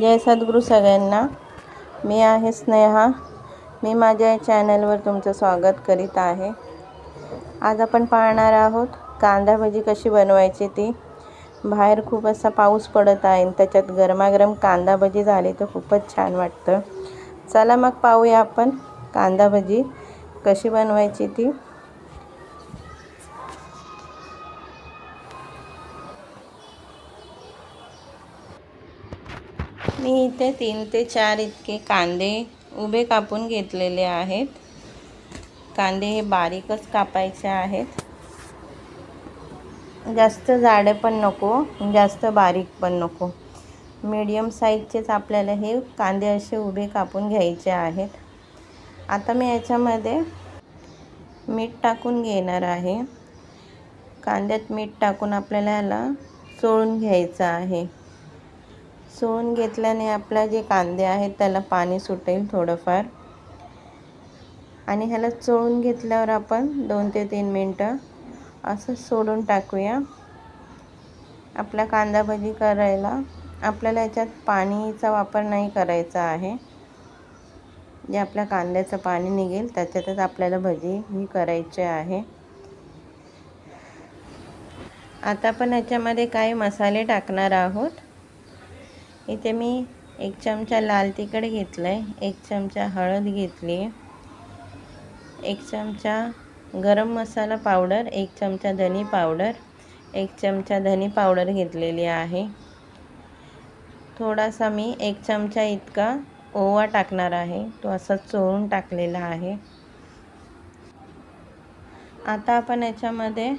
जय सद्गुरू सगळ्यांना. मी आहे स्नेहा. मी माझ्या चॅनलवर तुमचं स्वागत करीत आहे. आज आपण पाहणार आहोत कांदा भजी कशी बनवायची ती. बाहेर खूप असा पाऊस पडत आहे आणि त्याच्यात गरमागरम कांदा भजी झाली तर खूपच छान वाटतं. चला मग पाहूया आपण कांदा भजी कशी बनवायची ती. मी इथे तीन ते चार इतके कांदे उभे कापून घेतलेले आहेत. कांदे हे बारीकच कापायचे आहेत. जास्त जाडे पण नको जास्त बारीक पण नको. मीडियम साईजचेच आपल्याला हे कांदे असे उभे कापून घ्यायचे आहेत. आता मी याच्यामध्ये मीठ टाकून घेणार आहे. कांद्यात मीठ टाकून आपल्याला याला चोळून घ्यायचं आहे. सोळून घेतल्याने आपला जे कांदे आहेत त्याला पाणी सुटेल थोडंफार. आणि ह्याला चोळून घेतल्यावर आपण दोन ते तीन मिनटं असं सोडून टाकूया. आपला कांदा भजी करायला आपल्याला याच्यात पाणीचा वापर नाही करायचा आहे. जे आपल्या कांद्याचं पाणी निघेल त्याच्यातच आपल्याला भजी ही करायची आहे. आता आपण याच्यामध्ये काही मसाले टाकणार आहोत. इथे मी एक चमचा लाल तिखट घेतलं आहे एक चमचा हळद घेतली एक चमचा गरम मसाला पावडर एक चमचा धनी पावडर एक चमचा धनी पावडर घेतलेली आहे. थोडासा मी एक चमचा इतका ओवा टाकणार आहे तो असा चोळून टाकलेला आहे. आता आपण याच्यामध्ये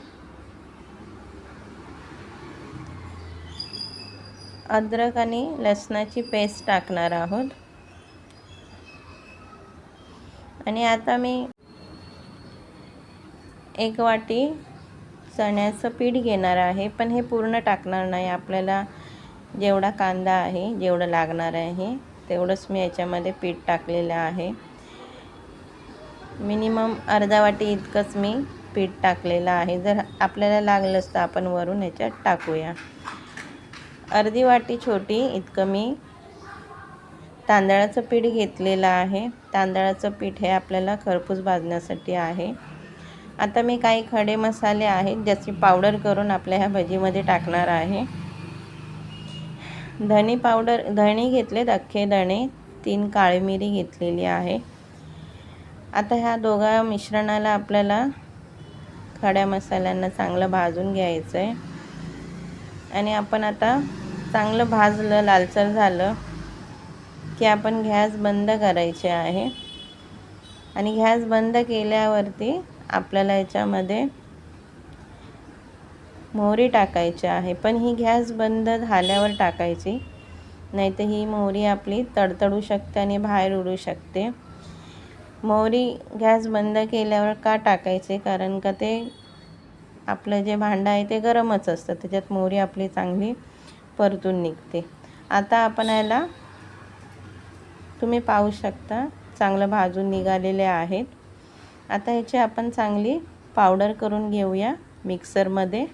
अद्रक आणि लसणाची पेस्ट टाकणार आहोत. आणि आता मी एक वाटी चण्याचं पीठ घेणार आहे पण हे पूर्ण टाकणार नाही. आपल्याला जेवढा कांदा आहे जेवढं लागणार आहे तेवढंच मी याच्यामध्ये पीठ टाकलेलं आहे. मिनिमम अर्धा वाटी इतकंच मी पीठ टाकलेलं आहे. जर आपल्याला लागलंच तर आपण वरून याच्यात टाकूया. अर्धी वाटी छोटी इतकं मी तांदळाचं पीठ घेतलेलं आहे. तांदळाचं पीठ हे आपल्याला खरपूस भाजण्यासाठी आहे. आता मी काही खडे मसाले आहेत ज्याची पावडर करून आपल्या ह्या भजीमध्ये टाकणार आहे. धणे पावडर धणे घेतलेत अख्खे धणे तीन काळी मिरी घेतलेली आहे. आता ह्या दोघा मिश्रणाला आपल्याला खड्या मसाल्यांना चांगलं भाजून घ्यायचं आहे आणि आपण आता चांगलं भाजलं लालसर झालं की आपण गॅस बंद करायचे आहे. आणि गॅस बंद केल्यावरती आपल्याला याच्यामध्ये मोहरी टाकायची आहे. पण ही गॅस बंद झाल्यावर टाकायची नाही तर ही मोहरी आपली तडतडू शकते आणि बाहेर उडू शकते. मोहरी गॅस बंद केल्यावर का टाकायचे? कारण का ते आपलं जे भांडं आहे ते गरमच असतं. त्याच्यात मोहरी आपली चांगली परतून निघते. आता आपण याला तुम्ही पाहू शकता चांगलं भाजून निघालेले आहेत. आता ह्याची आपण चांगली पावडर करून घेऊया मिक्सरमध्ये.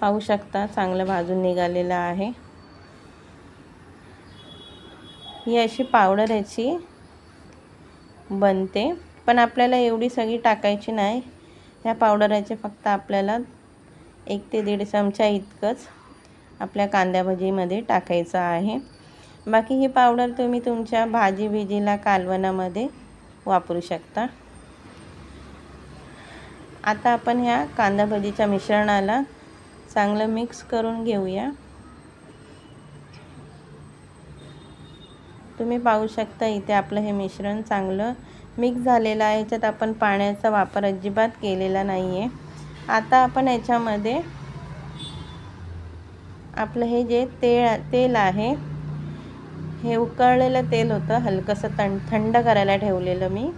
पाहू शकता चांगलं भाजून निघालेलं आहे. ही अशी पावडर याची बनते. पण आपल्याला एवढी सगळी टाकायची नाही. ह्या पावडराचे फक्त आपल्याला एक ते दीड चमचा इतकंच आपल्या कांद्या भजीमध्ये टाकायचं आहे. बाकी ही पावडर तुम्ही तुमच्या भाजी भिजीला कालवणामध्ये वापरू शकता. आता आपण ह्या कांदा भजीच्या मिश्रणाला चांगलं मिक्स करून घेऊया. तुम्ही पाहू शकता इथे आपलं हे मिश्रण चांगलं मिक्स झालेलं आहे. याच्यात आपण पाण्याचा वापर अजिबात केलेला नाही आहे आता आपण याच्यामध्ये आपलं हे जे तेळ तेल आहे हे उकळलेलं तेल होतं हलकंसं तं थंड करायला ठेवलेलं मी.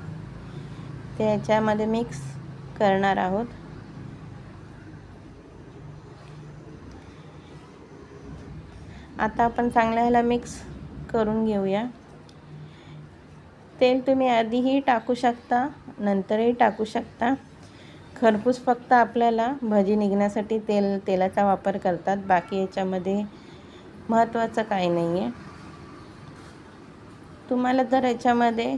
ते ह्याच्यामध्ये मिक्स करणार आहोत. आता आपण चांगल्या ह्याला मिक्स करून घेऊया. तेल तुम्ही आधीही टाकू शकता नंतरही टाकू शकता. खरपूस फक्त आपल्याला भजी निघण्यासाठी तेल तेलाचा वापर करतात. बाकी याच्यामध्ये महत्त्वाचं काही नाही आहे तुम्हाला जर याच्यामध्ये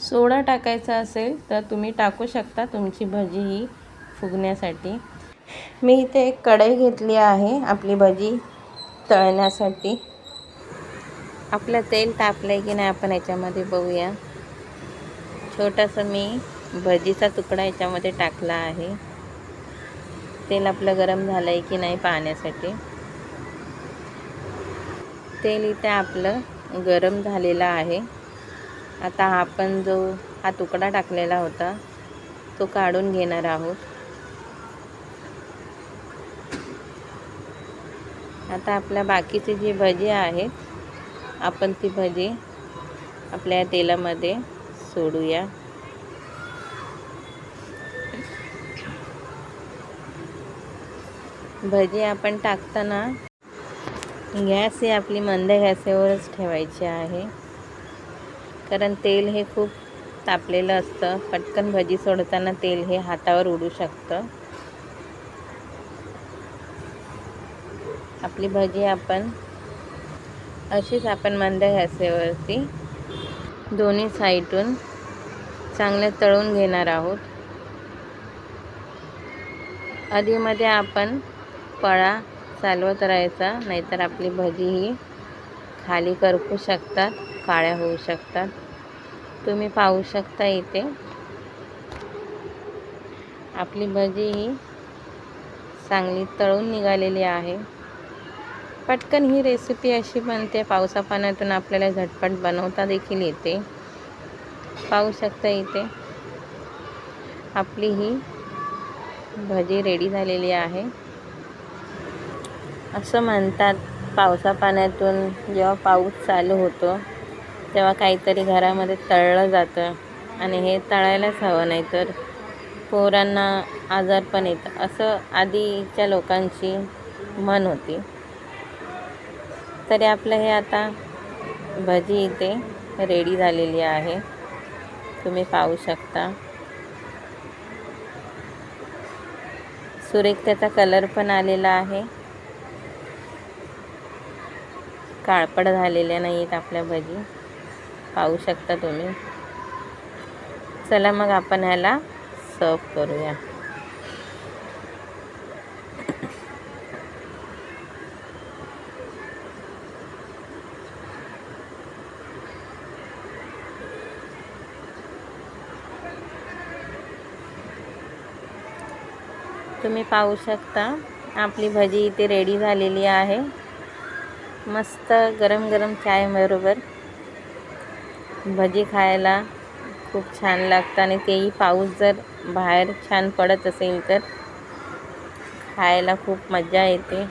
सोडा टाकायचा असेल तर तुम्ही टाकू शकता तुमची भजी ही फुगण्यासाठी. मी इथे एक कढई घेतली आहे आपली भजी तळण्यासाठी. आपलं तेल तापलं आहे की नाही आपण याच्यामध्ये बघूया. छोटंसं मी भजीचा तुकडा याच्यामध्ये टाकला आहे. तेल आपलं गरम झालं आहे की नाही पाहण्यासाठी. तेल इथे आपलं गरम झालेलं आहे. आता आपण जो हा तुकडा टाकलेला होता तो काढून घेणार आहोत. आता आपल्या बाकीची जी भजी आहेत आपण ती भजी आपल्या तेलामध्ये सोडूया. भजी आपण टाकताना गॅस ही आपली मंद गॅसेवरच ठेवायची आहे. कारण तेल हे खूप तापलेलं असतं. पटकन भजी सोडताना तेल हे हातावर उडू शकतं. आपली भजी आपण अशीच आपण मंद गॅसेवरती दोन्ही साईडून चांगले तळून घेणार आहोत. आधीमध्ये आपण पळा चालवत राहायचा नाहीतर आपली भजी ही खाली करपू शकतात काळ्या होऊ शकतात. तुम्ही पाहू शकता इथे. आपली भजी ही चांगली तळून निघालेली आहे. पटकन ही रेसिपी अशी बनते. पावसा पाण्यातून आपल्याला झटपट बनवता देखील येते. पाहू शकता इथे. आपली ही भजी रेडी झालेली आहे. असं म्हणतात पावसा पाण्यातून जेव्हा पाऊस चालू होतो तेव्हा काहीतरी घरामध्ये तळलं जातं. आणि हे तळायलाच हवं नाही तर पोरांना आजार पण येतं असं आधीच्या लोकांची म्हण होती. तरी आपलं हे आता भजी इथे रेडी झालेली आहे. तुम्ही पाहू शकता. सुरेख त्याचा कलर पण आलेला आहे. काळपड झालेल्या नाही आहेत आपल्या भजी. पाहू शकता तुम्ही. चला मग आपण ह्याला सर्व करूया. तुम्ही पाहू शकता आपली भजी इथे रेडी झालेली आहे. मस्त गरम गरम चायबरोबर भजी खायला खूप छान लागतं आणि तेही पाऊस जर बाहेर छान पडत असेल तर खायला खूप मजा येते.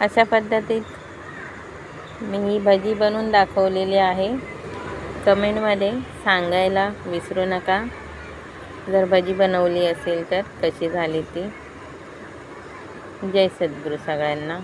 अशा पद्धतीत मी ही भजी बनवून दाखवलेली आहे. कमेंटमध्ये सांगायला विसरू नका. जर भजी बनवली असेल तर कशी झाली ती. जय सद्गुरू सगळ्यांना.